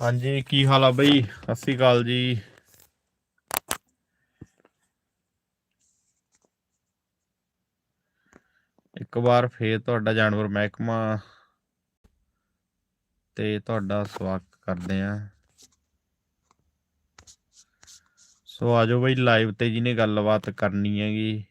ਹਾਂਜੀ, ਕੀ ਹਾਲ ਆ ਬਈ? ਸਤਿ ਸ਼੍ਰੀ ਅਕਾਲ ਜੀ। ਇੱਕ ਵਾਰ ਫੇਰ ਤੁਹਾਡਾ ਜਾਨਵਰ ਮਹਿਕਮਾ ਤੇ ਤੁਹਾਡਾ ਸਵਾਗਤ ਕਰਦੇ ਆਂ ਸੋ ਆਜੋ ਬਈ ਲਾਈਵ ਤੇ ਜਿਹਨੇ ਗੱਲਬਾਤ ਕਰਨੀ ਹੈਗੀ।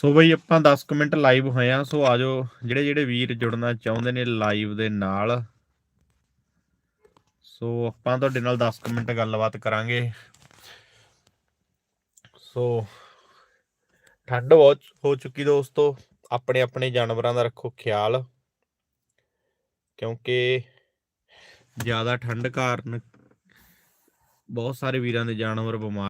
ਸੋ ਬਈ ਆਪਾਂ 10 ਕੁ ਮਿੰਟ ਲਾਈਵ ਹੋਏ ਆ ਸੋ ਆਜੋ ਜਿਹੜੇ ਜਿਹੜੇ ਵੀਰ ਜੁੜਨਾ ਚਾਹੁੰਦੇ ਨੇ ਲਾਈਵ ਦੇ ਨਾਲ। ਸੋ ਆਪਾਂ ਤੁਹਾਡੇ ਨਾਲ 10 ਕੁ ਮਿੰਟ ਗੱਲਬਾਤ ਕਰਾਂਗੇ। ਸੋ ਠੰਡ ਬਹੁਤ ਹੋ ਚੁੱਕੀ ਦੋਸਤੋ, ਆਪਣੇ ਆਪਣੇ ਜਾਨਵਰਾਂ ਦਾ ਰੱਖੋ ਖਿਆਲ, ਕਿਉਂਕਿ ਜ਼ਿਆਦਾ ਠੰਡ ਕਾਰਨ ਬਹੁਤ ਸਾਰੇ ਵੀਰਾਂ ਦੇ ਜਾਨਵਰ ਬਿਮਾਰ